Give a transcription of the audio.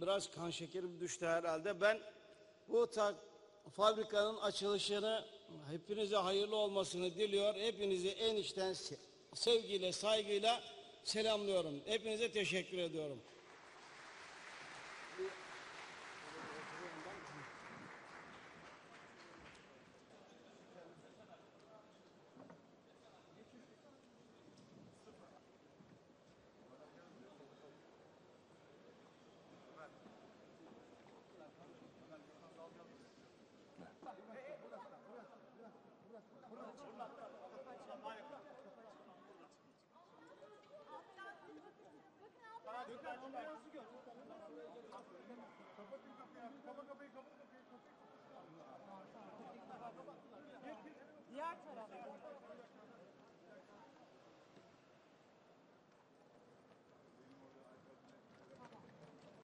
biraz kan şekerim düştü herhalde. Ben bu fabrikanın açılışını hepinize hayırlı olmasını diliyor. Hepinizi en içten se- sevgiyle, saygıyla selamlıyorum. Hepinize teşekkür ediyorum. Diğer tarafta.